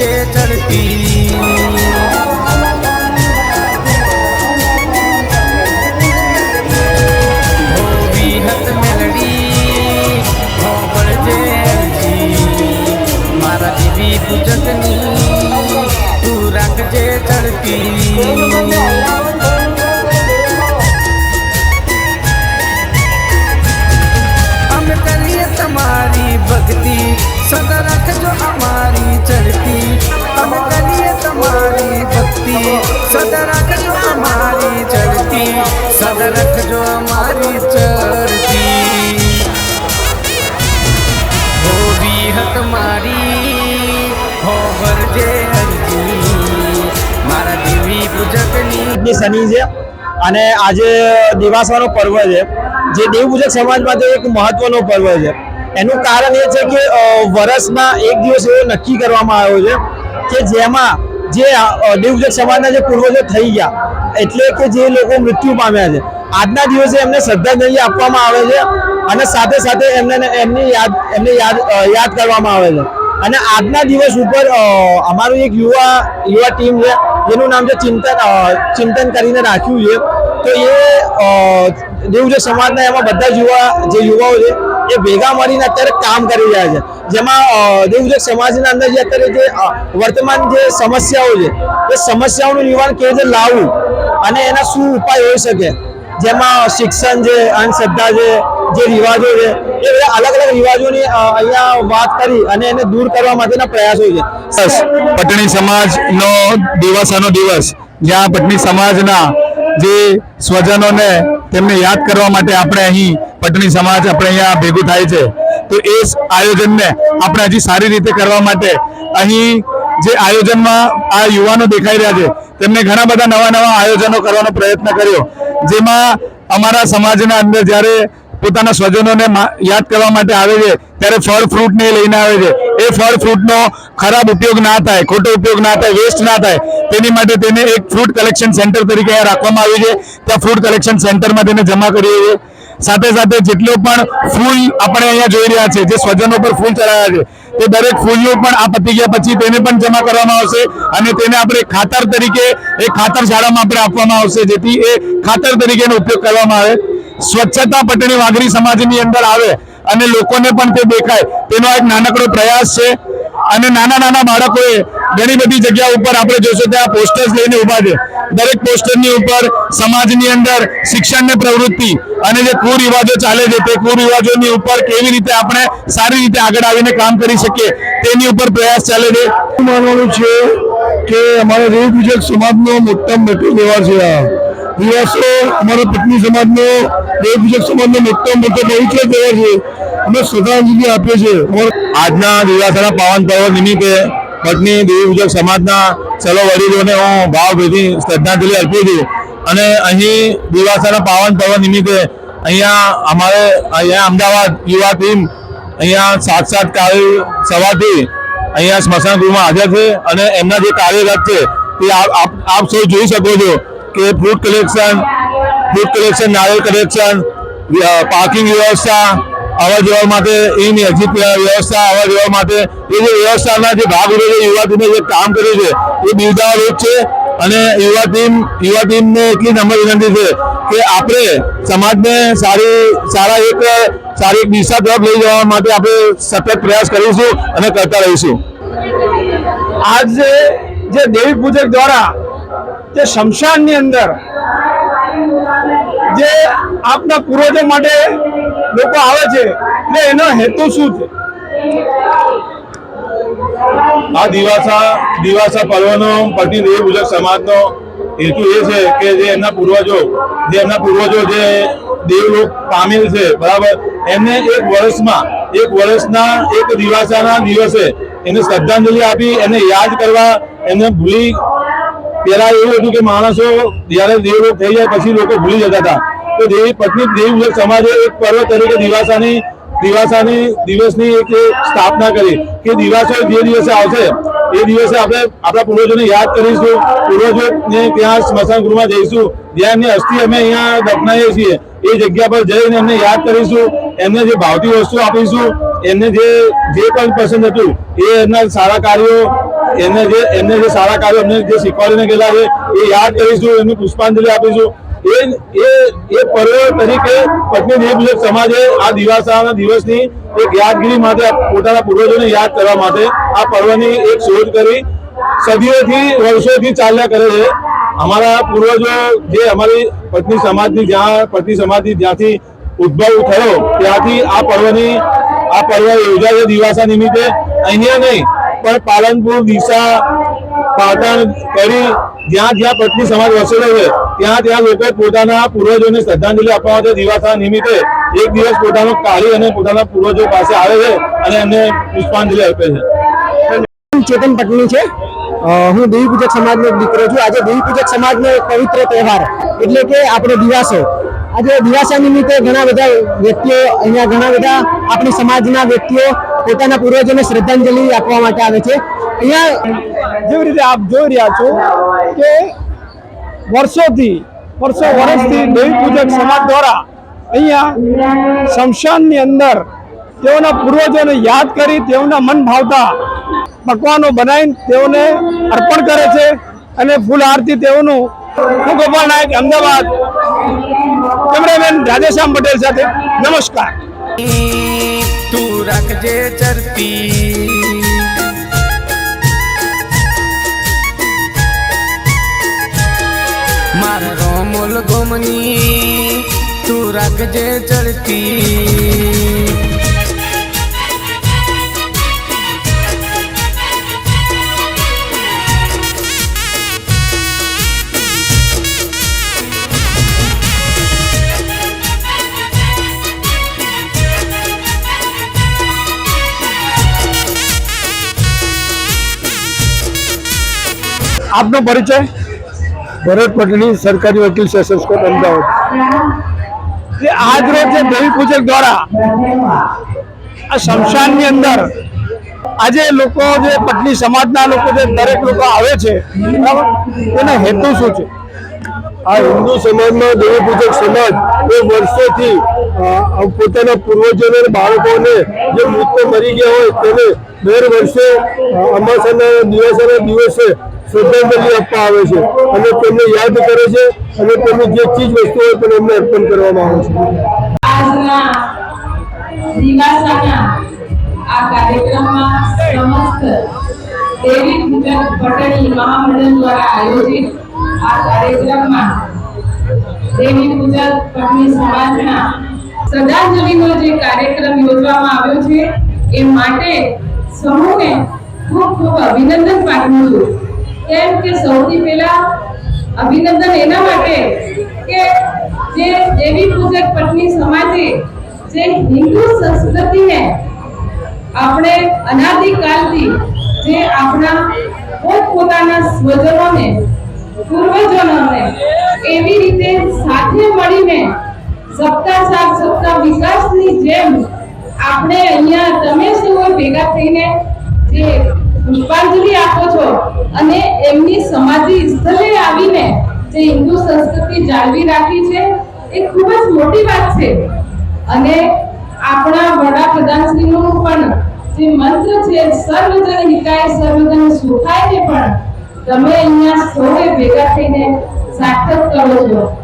તું દેવી પૂજકની તું રાખજે ચડતી. ચડતી સદા રાખજો અમારી ચડતી હો વિહત મારી, હો અરજી મારા દેવી પૂજકની શનિ છે અને આજે દિવાસાનો પર્વ છે. જે દેવપૂજક સમાજ માટે એક મહત્વનો પર્વ છે. એનું કારણ એ છે કે વર્ષમાં એક દિવસ એવો નક્કી કરવામાં આવ્યો છે કે જેમાં જે અ, દેવપૂજક સમાજના જે પૂર્વજો થઈ ગયા એટલે કે જે લોકો મૃત્યુ પામ્યા છે. આજના દિવસે એમને શ્રદ્ધાંજલિ આપવામાં આવે છે અને સાથે સાથે એમને એમની યાદ એમને યાદ યાદ કરવામાં આવે છે. અને આજના દિવસ ઉપર અમારું એક યુવા યુવા ટીમ છે જેનું નામ છે ચિંતન ચિંતન કરીને રાખ્યું છે. તો એ દેવજો સમાજના એમાં બધા યુવા, જે યુવાઓ છે, એ ભેગા મળીને અત્યારે કામ કરી રહ્યા છે. જેમાં દેવજો સમાજના અંદર જે અત્યારે જે વર્તમાન જે સમસ્યાઓ છે, એ સમસ્યાઓનું નિવારણ કેવી રીતે લાવવું અને એના શું ઉપાય હોઈ શકે? જેમાં શિક્ષણ છે, અંધશ્રદ્ધા છે, જે રિવાજો છે, એ બધા અલગ અલગ રિવાજોની અહીંયા વાત કરી અને એને દૂર કરવા માટેના પ્રયાસો છે. પટણી સમાજનો દિવસ અનો દિવસ. જ્યાં પટણી સમાજના જે સ્વજનોને તેમને યાદ કરવા માટે આપણે અહીં પટણી સમાજ આપણે અહીંયા ભેગું થાય છે. તો એ આયોજનને આપણે હજી સારી રીતે કરવા માટે અહીં જે આયોજનમાં આ યુવાનો દેખાઈ રહ્યા છે, તેમને ઘણા બધા નવા નવા આયોજનો કરવાનો પ્રયત્ન કર્યો. જેમાં અમારા સમાજના અંદર જ્યારે પોતાના સ્વજનોને યાદ કરવા માટે આવે છે, ત્યારે ફળ, ફ્રૂટને લઈને આવે છે. એ ફળ ફ્રૂટનો ખરાબ ઉપયોગ ના થાય, ખોટો ઉપયોગ ના થાય વેસ્ટ ના થાય, તેની માટે તેને એક ફ્રૂટ કલેક્શન સેન્ટર તરીકે રાખવામાં આવ્યું છે. ત્યાં ફ્રૂટ કલેક્શન સેન્ટરમાં તેને જમા કરીએ છીએ સાથે સાથે જેટલો પણ ફૂલ આપણે અહીંયા જોઈ રહ્યા છે, જે સ્વજનો પર ફૂલ ચડાવ્યા છે, તે દરેક ફૂલનું પણ આ પતી ગયા પછી તેને પણ જમા કરવામાં આવશે અને તેને આપણે ખાતર તરીકે એ ખાતર શાળામાં આપણે આપવામાં આવશે, જેથી એ ખાતર તરીકેનો ઉપયોગ કરવામાં આવે. સ્વચ્છતા પટણી વાઘરી સમાજની અંદર આવે અને લોકોને પણ તે દેખાય. તેનો એક નાનકડો પ્રયાસ છે. અને નાના નાના બાળકોએ ઘણી બધી જગ્યા ઉપર આપણે જોશું ત્યાં પોસ્ટર્સ લઈને ઊભા છે. દરેક પોસ્ટરની ઉપર સમાજની અંદર શિક્ષણની પ્રવૃત્તિ અને જે કુરિવાજો ચાલે છે તે કુરિવાજોની ઉપર કેવી રીતે આપણે સારી રીતે આગળ આવીને કામ કરી શકીએ તેની ઉપર પ્રયાસ ચાલે છે. માનવાનું છે કે અમારા રેવ પૂજક સમાજનો મોટા મોટો વ્યવહાર છે આ. દિવસો અમારા પત્ની સમાજનો દેવ પૂજક સમાજનો મોટો મોટો પવિત્ર તહેવાર છે. અમે શ્રદ્ધાંજલિ આપીએ છીએ. આજના દિવાસાના પાવન પર્વ નિમિત્તે પત્ની દેવ પૂજક સમાજના ચલો વડીલોને હું ભાવભેદી શ્રદ્ધાંજલિ અર્પું છું. અને અહીં દિવાસાના પાવન પર્વ નિમિત્તે અહીંયા અમારે, અહીંયા અમદાવાદ યુવા ટીમ અહીંયા સાત સાત કાલે સવારથી અહીંયા સ્મશાન ગૃહમાં હાજર છે અને એમના જે કાર્યરત છે તે આપ- આપ સૌ જોઈ શકો છો. કે ફ્રૂટ કલેક્શન ફ્રૂટ કલેક્શન નારિયેળ કલેક્શન પાર્કિંગ વ્યવસ્થા અવર જવર માટે એની એક્ઝિટ વ્યવસ્થા અવર જવર માટે એ જે વ્યવસ્થાના જે ભાગરૂપે જે યુવા ટીમે જે કામ કર્યું છે, એ બિરદાવરૂપ છે. અને યુવા ટીમ, યુવા ટીમને એટલી નમ્ર વિનંતી છે કે આપણે સમાજને સારી, સારા એક, સારી એક દિશા તરફ લઈ જવા માટે આપણે સતત પ્રયાસ કરીશું અને કરતા રહીશું. આજે જે દેવી પૂજક દ્વારા જે શમશાનની અંદર જે આપના પૂર્વજો માટે લોકો આવે છે, એટલે એનો હેતુ શું છે? આ દિવાસા દિવાસા પર્વનો પટની દેવ પૂજક સમાજનો હેતુ એ છે કે જે એમના પૂર્વજો, જે એમના પૂર્વજો જે દેવલોક પામેલ છે, બરાબર? એમને એક વર્ષમાં, એક વર્ષના એક દિવાસાના દિવસે એને શ્રદ્ધાંજલિ આપી, એને યાદ કરવા એને ભૂલી પેલા એવું હતું કે માણસો જયારે દેવલોક થઈ જાય પછી લોકો ભૂલી જતા હતા. તો દેવી પત્ની દેવ સમાજે એક પર્વ તરીકે દિવાસાની દિવાસાની દિવસની એક સ્થાપના કરી કે દિવાસો જે દિવસે આવશે, એ દિવસે આપણે આપણા પૂર્વજોને યાદ કરીશું. પૂર્વજોને ત્યાં સ્મશાન ગૃહમાં જઈશું. જ્યાં એમની અસ્થિ અમે અહીંયા દફનાઈએ છીએ. એ જગ્યા પર જઈને એમને યાદ કરીશું. એમને જે ભાવતી વસ્તુ આપીશું, એમને જે જે પણ પસંદ હતું, એ એમના સારા કાર્યો, એમને જે એમને જે સારા કાર્યો એમને જે શીખવાડીને ગયેલા છે, એ યાદ કરીશું, એમને પુષ્પાંજલિ આપીશું. એ એ એ પર્વ તરીકે પત્ની દેવ સમાજે આ દિવાસાના દિવસની એક યાદગીરી માટે પોતાના પૂર્વજોને યાદ કરવા માટે આ પર્વની એક શોધ કરી, સદીઓથી વર્ષોથી ચાલ્યા કરે છે. અમારા પૂર્વજો જે અમારી પત્ની સમાજની જ્યાં પત્ની સમાજની જ્યાંથી ઉદ્ભવ થયો. ત્યાંથી આ પર્વની, આ પર્વ યોજાયો દિવાસા નિમિત્તે. અહીંયા નહીં, પણ પાલનપુર દિશા પાટણ કરી જ્યાં જ્યાં પત્ની સમાજ વસેલો છે, ત્યાં ત્યાં લોકોએ પોતાના પૂર્વજોને શ્રદ્ધાંજલિ આપવા માટે દિવાસા નિમિત્તે એક દિવસ પોતાનો કાઢી અને પોતાના પૂર્વજો પાસે આવે છે અને એમને પુષ્પાંજલિ આપે છે. ચેતન પટની છે. હું દેવી પૂજક સમાજનો દીકરો છું. આજે દેવી પૂજક સમાજનો એક પવિત્ર તહેવાર, એટલે કે આપણો દિવાસો. આજે દિવાસા નિમિત્તે ઘણા બધા વ્યક્તિઓ, અહીંયા ઘણા બધા આપણી સમાજના વ્યક્તિઓ પોતાના પૂર્વજોને શ્રદ્ધાંજલિ આપવા માટે આવે છે. અહીંયા જેવી રીતે આપ જોઈ રહ્યા છો કે વર્ષોથી, વર્ષો વર્ષથી દેવી પૂજક સમાજ દ્વારા અહીંયા શમશાનની અંદર તેઓના પૂર્વજોને યાદ કરી, તેઓના મન ભાવતા પકવાનો બનાવીને તેઓને અર્પણ કરે છે અને ફૂલ આરતી તેઓનું. હું ગોપાલ નાયક, અમદાવાદ. કેમેરામેન રાધેશ્યામ પટેલ સાથે નમસ્કાર. તું રાખજે ચરતી. મારા રોમોલ ગોમની તું રાખજે ચડતી આપનો પરિચય? ભરત પટણી સરકારી વકીલ સેશન્સ કોર્ટ અમદાવાદ. આજ રોજ જે દેવી પૂજક દ્વારા આ શમશાનની અંદર આજે લોકો જે પટની સમાજના લોકો જે દરેક લોકો આવે છે બરાબર? તેનો હેતુ શું છે? આ હિન્દુ સમાજમાં દેવી પૂજક સમાજ એ વર્ષોથી પોતાના પૂર્વજોને બાળકોને જે મૃત્યુ મરી ગયા હોય તેને દર વર્ષે અમાસાના દિવસોના દિવસે શ્રદ્ધાંજલિ આપવા આવે છે. અને તેમને યાદ કરે છે અને તેમની જે ચીજ વસ્તુ હોય પણ એમને અર્પણ કરવામાં આવે છે. આ કાર્યક્રમમાં સમસ્ત દેવી પટેલ મહામંડળ દ્વારા આયોજિત આ કાર્યક્રમમાં દેવી પૂજક પટણી સમાજના શ્રદ્ધાંજલિનો જે કાર્યક્રમ યોજવામાં આવ્યો છે, એ માટે સમૂહને ખૂબ ખૂબ અભિનંદન પાઠવું છું. કેમ કે સૌથી પહેલા અભિનંદન એના માટે કે જે દેવી પૂજક પત્ની સમાજે જે હિન્દુ સંસ્કૃતિને આપણે અનાદિકાલથી જે આપણા પોતપોતાના સ્વજનોને, પૂર્વજનોને એવી રીતે સાથે મળીને સપ્તાહ સાથ સપ્તાહ વિકાસની જેમ આપણે અહીંયા તમે સૌ ભેગા થઈને જે પુષ્પાંજલિ આપો છો. અને એમની સમાધિ સ્થળે આવીને જે હિન્દુ સંસ્કૃતિ જાળવી રાખી છે, એ ખૂબ જ મોટી વાત છે. અને આપણા વડાપ્રધાનશ્રીનું પણ જે મંત્ર છે, સર્વજન હિતાય, સર્વજન સુખાય ને પણ તમે અહીંયા સૌએ ભેગા થઈને સાર્થક કરો છો.